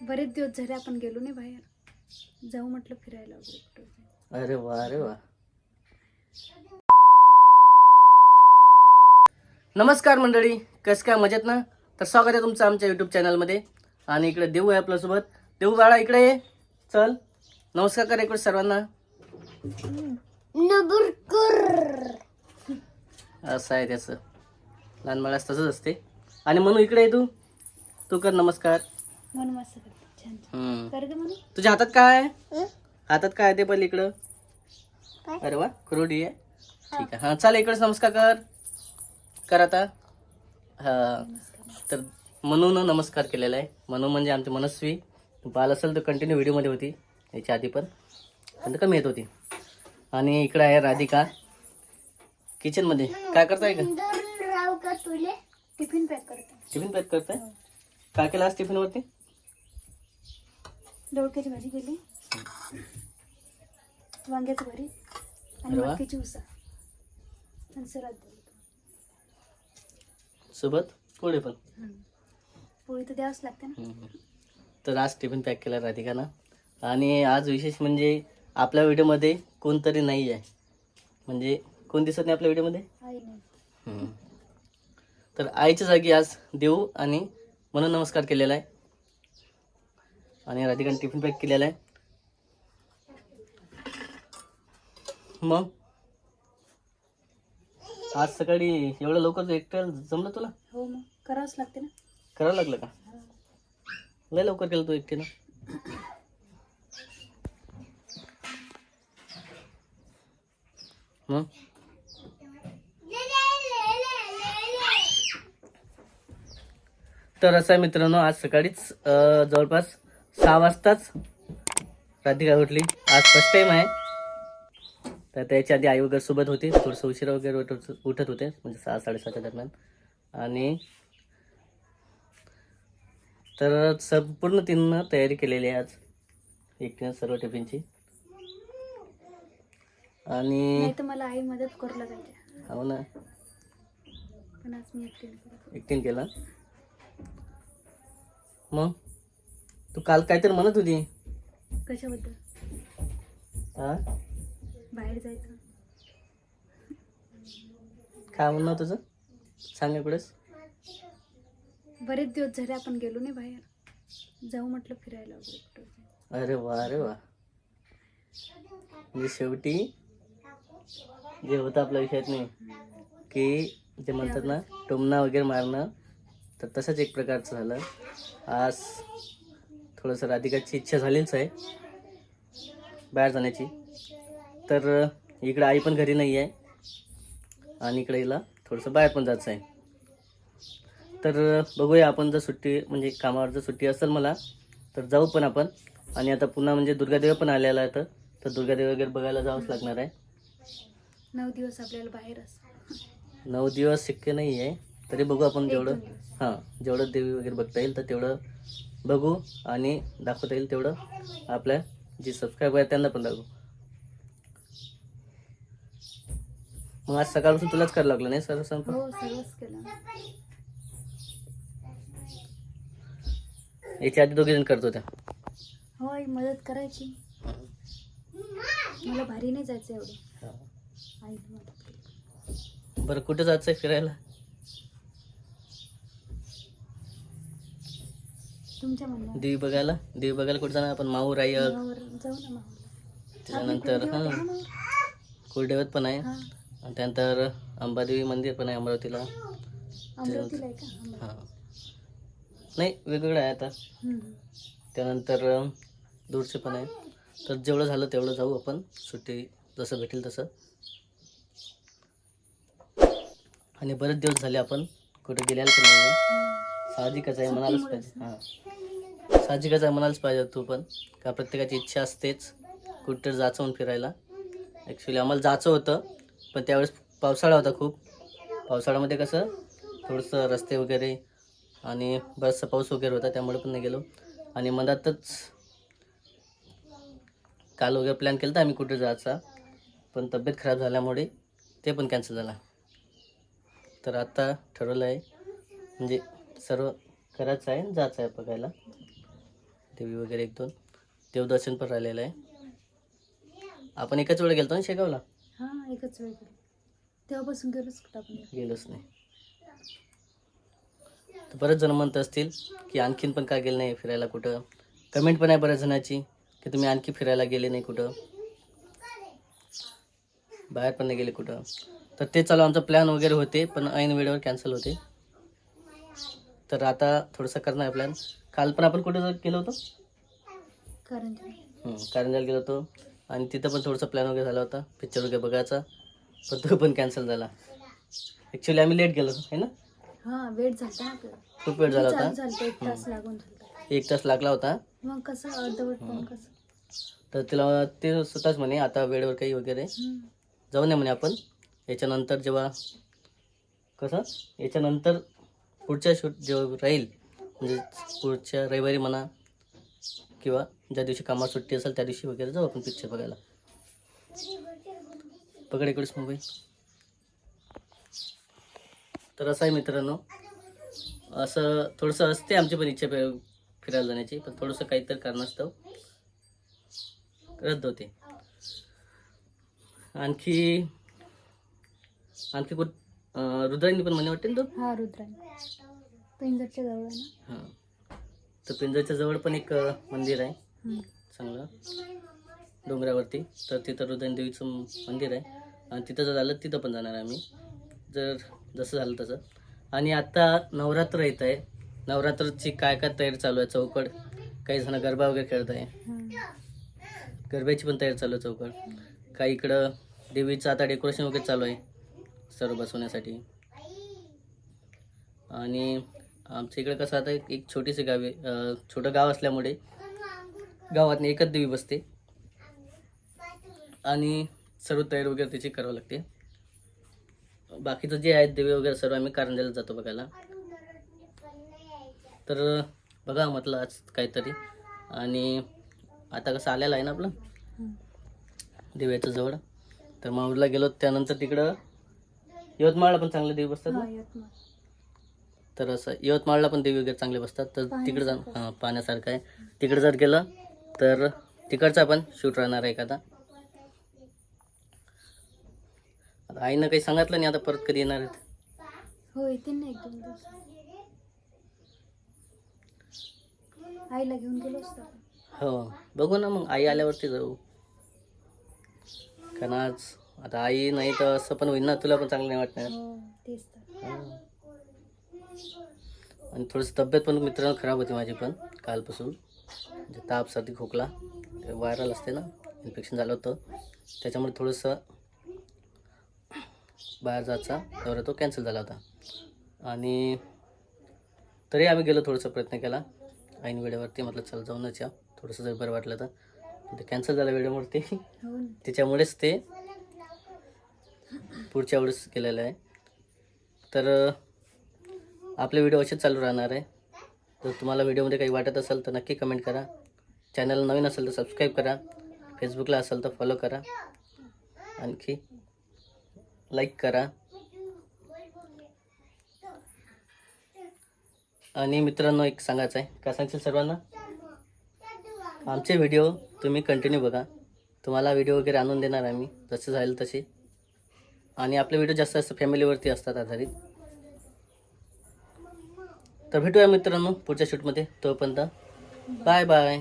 बरेच दिवस झाले आपण गेलो नाही बाहेर. जाऊ म्हटलं फिरायला वगैरे कुठं अरे वा अरे वा. नमस्कार मंडळी कस काय मजेत ना? तर स्वागत आहे तुमचं आमच्या युट्यूब चॅनलमध्ये आणि इकडे देऊ आहे आपल्यासोबत. देऊ बाळा इकडे ये. चल. नमस्कार कर इकडे सर्वांना. असं आहे त्याचं. लहान बाळास तसंच असते. आणि म्हणू इकडे ये तू. तू कर नमस्कार. मन मस्त करते. छान छान. हम्म. कर ग म्हणून. तुझ्या हातात काय? आहे हातात काय आहे ते पहिले इकडं? अरे वा कुरवडी आहे. ठीक आहे. हा चाल इकडेच नमस्कार कर. कर आता. हा. तर म्हणून नमस्कार केलेला आहे. म्हणून म्हणजे आमची मनस्वी. पाहिलं असेल तर कंटिन्यू व्हिडिओमध्ये होती. याच्या आधी पण. पण तर कमी येत होती. आणि इकडे आहे राधिका. किचनमध्ये काय करताय का टिफिन पॅक करते. टिफिन पॅक करताय? काय केलं आज टिफिनवरती दोडक्याची भाजी केली. वांग्याचं भरीत आणि अरे वा. मटकीची उसा आणि सलाद दिली. सोबत पोळे पण. पोळी तर द्यावंच लागते ना. हम्म. तर आज टिफिन पॅक केला राधिकानं. आणि आज विशेष म्हणजे आपल्या व्हिडिओमध्ये कोणतरी नाही आहे म्हणजे कोण दिसत नाही आपल्या व्हिडिओमध्ये? आई नाही. हम्म. तर आईच्या जागी आज देऊ आणि म्हणून नमस्कार केलेला आहे. आणि राधिकाने टिफिन पॅक केलेला आहे. मग? आज सकाळी एवढं लवकर एकट्याला जमलं तुला? हो मग करावंच लागते ना. करावं लागलं का? लय लवकर केलं तू एकटीनं. मग? तर असं आहे मित्रांनो आज सकाळीच जवळपास सहा वाजताच. राधिका उठली? आज फर्स्ट टाइम आहे. तर त्याच्या आधी आई वगैरे सोबत होती. थोडंसं उशिरा वगैरे उठत उठत होते. म्हणजे सहा साडेसहाच्या दरम्यान. आणि तर संपूर्ण तिनं तयारी केलेली आहे आज. एकटीनं सर्व टिफिनची. आणि मला आई मदत करू लागायची. हो ना. पण आज मी एकटीने केलं. एकटीन केलं. मग? तू काल काहीतरी म्हणत होती. कशाबद्दल? हा बाहेर जायचं. काय म्हणणं तुझं? सांग इकडेच. बरेच दिवस झाले आपण गेलो नाही बाहेर. जाऊ म्हटलं फिरायला वगैरे कुठं अरे वा अरे वा. म्हणजे शेवटी जे होतं आपल्या विषयात नाही. की जे म्हणतात ना टोमणा वगैरे मारणं तर तसंच एक प्रकारचं झालं. आज थोडंसं राधिकाची इच्छा झालीच आहे. बाहेर जाण्याची. तर इकडं आई पण घरी नाही आहे. आणि इकडे हिला थोडंसं बाहेर पण जायचं आहे तर बघूया आपण जर सुट्टी म्हणजे कामावर जर सुट्टी असेल मला तर जाऊ पण आपण. आणि आता पुन्हा म्हणजे दुर्गादेव पण आलेला आहे तर दुर्गादेव वगैरे बघायला जावंच लागणार आहे. नऊ दिवस आपल्याला बाहेर असं. नऊ दिवस शक्य नाही आहे तरी बघू आपण जेवढं. हां जेवढं देवी वगैरे बघता येईल तर तेवढं बघू आणि दाखवता येईल तेवढं. आपल्या जे सबस्क्राईबर आहेत त्यांना पण दाखवू. मग आज सकाळपासून तुलाच करावं लागलं नाही सर संप हो याच्या आधी दोघे जण करत होत्या. हो आई मदत करायची. मला भारी नाही जायचं एवढं. हां. बरं कुठं जायचंय फिरायला? तुमच्या देवी बघायला? देवी बघायला कुठं जाणार? आपण माहूर जाऊ ना माहूरला त्याच्यानंतर कुलदेवत हां पण आहे. हा. आणि त्यानंतर अंबादेवी मंदिर पण आहे अमरावतीला. अमरावतीला आहे का? अमरावती. हां. नाही वेगवेगळं आहे आता. हम्म. त्यानंतर अं, दूरचे पण आहे. तर जेवढं झालं तेवढं जाऊ आपण. सुट्टी जसं भेटेल तसं. आणि बरेच दिवस झाले आपण कुठे गेलेलं पण नाही. साहजिकच आहे म्हणालच पाहिजे. हां. साहजिकच आहे म्हणालच पाहिजे तू पण. का प्रत्येकाची इच्छा असतेच कुठं जायचं म्हणून फिरायला. ॲक्च्युली आम्हाला जायचं होतं पण त्यावेळेस पावसाळा होता खूप. पावसाळ्यामध्ये कसं थोडंसं रस्ते वगैरे आणि बराचसा पाऊस वगैरे होता त्यामुळे पण नाही गेलो. आणि मधातच काल वगैरे प्लॅन केला होता आम्ही कुठे जायचा पण तब्येत खराब झाल्यामुळे ते पण कॅन्सल झाला. तर आता ठरवलं आहे म्हणजे सर्व करायचं आहे जायचं आहे बघायला. देवी वगैरे एक दोन. देवदर्शन पण राहिलेलं आहे. आपण एकाच वेळा गेलतो ना शेगावला? हां एकच वेळ गेलो. तेव्हापासून गेलोच कुठं आपण? गेलोच नाही. तर बरेच जण म्हणत असतील की आणखीन पण का गेलं नाही फिरायला कुठं? कमेंट पण आहे बऱ्याच जणांची की तुम्ही आणखी फिरायला गेले नाही कुठं? बाहेर पण नाही गेले कुठं? तर ते चालू आमचा प्लॅन वगैरे होते पण ऐन वेळेवर कॅन्सल होते. तर आता थोडंसं करणार आहे प्लॅन काल पण आपण कुठं गेलो होतो? कारंजाला गेलो होतो. आणि तिथं पण थोडंसं प्लॅन वगैरे झाला होता. पिक्चर वगैरे बघायचा. पण तो पण कॅन्सल झाला. ॲक्च्युली आम्ही लेट गेलो आहे ना? हां वेट झाला खूप वेळ झाला होता. एक तास लागला होता. मग कसं अर्धवट तर तिला ते स्वतःच म्हणे आता वेळेवर काही वगैरे. जाऊ नये म्हणे आपण. याच्यानंतर जेव्हा कसं? याच्यानंतर पुढच्या शूट जेव्हा राहील म्हणजे पुढच्या रविवारी म्हणा किंवा ज्या दिवशी कामात सुट्टी असेल त्या दिवशी वगैरे जाऊ आपण पिक्चर बघायला. पकड इकडेच मोबाईल तर असं आहे मित्रांनो. असं थोडंसं असते आमची पण इच्छा फिरायला जाण्याची पण थोडंसं काहीतरी कारणास्तव रद्द होते. आणखी आणखी कुठ रुद्रांनी पण म्हणे वाटते ना हा रुद्रायण पिंजरच्या जवळ आहे ना. हां. तर पिंजरच्या जवळ पण एक अं, मंदिर आहे. हम्म. चांगलं. डोंगरावरती. तर तिथं रुद्राणी देवीचं मंदिर आहे. आणि तिथं जर झालं तिथं पण जाणार आहे आम्ही. जर जसं झालं तसं. आणि आता नवरात्र येत आहे. नवरात्रची काय काय तयारी चालू आहे? चौकड. काही जण गरबा वगैरे खेळत आहे. हा. गरब्याची पण तयारी चालू आहे चौकड. काही इकडं देवीचं आता डेकोरेशन वगैरे चालू आहे. सर्व बसवण्यासाठी. आणि आमच्या इकडं कसं आता एक छोटीशी गाव छोटं गाव असल्यामुळे गावात एकच देवी बसते. आणि सर्व तयारी वगैरे त्याची करावं लागते. बाकीचं जे आहेत देवी वगैरे सर्व आम्ही कारंजाला जातो बघायला. तर बघा म्हटलं आज काहीतरी. आणि आता कसं आलेलं आहे ना आपलं. देव्याच्या जवळ. तर माहूरला गेलो त्यानंतर तिकडं यवतमाळला पण चांगले देवी बसतात ना? तर असं यवतमाळला पण देवी वगैरे चांगले बसतात. तर तिकडे जाऊन पाहण्यासारखं. हां पाहण्यासारखं आहे. तिकडे जर गेलं तर तिकडचा पण शूट राहणार आहे एखादा. आता आईनं काही सांगितलं नाही आता परत कधी येणार आहेत? हो येते ना एक दोन दिवस. आईला घेऊन गेलो असतो आपण. हो बघू ना मग. आई आल्यावरती जाऊ. कारण आज आता आई नाही तर असं पण होईल ना तुला पण चांगलं नाही वाटणार. हो तेच तर. आणि थोडीशी तब्येत पण मित्रांनो खराब होती माझी पण कालपासून. म्हणजे ताप सर्दी खोकला व्हायरल असते ना इन्फेक्शन झालं होतं. त्याच्यामुळे थोडंसं बाहेर जायचा दौरा तो कॅन्सल झाला होता. आणि तरी आम्ही गेलो थोडासा प्रयत्न केला. ऐन वेळेवरती म्हटलं चल जाऊनच या. थोडंसं जर बरं वाटलं तर. पण ते कॅन्सल झालं वेळेवरती. हो ना. त्याच्यामुळेच ते पुढच्या वेळेस केलेलं आहे. तर आपले व्हिडिओ असेच चालू राहणार आहे. जर तुम्हाला व्हिडिओमध्ये काही वाटत असेल तर नक्की कमेंट करा. चॅनल नवीन असेल तर सबस्क्राईब करा. फेसबुकला असेल तर फॉलो करा. आणखी लाईक करा. आणि मित्रांनो एक सांगायचं आहे. काय सांगशील सर्वांना? आमचे व्हिडिओ तुम्ही कंटिन्यू बघा. तुम्हाला व्हिडिओ वगैरे आणून देणार आम्ही जसे झाले तसे. आणि आपले व्हिडिओ जास्त जास्त फॅमिलीवरती असतात आधारित. तर भेटूया मित्रांनो पुढच्या शूटमध्ये तोपर्यंत बाय बाय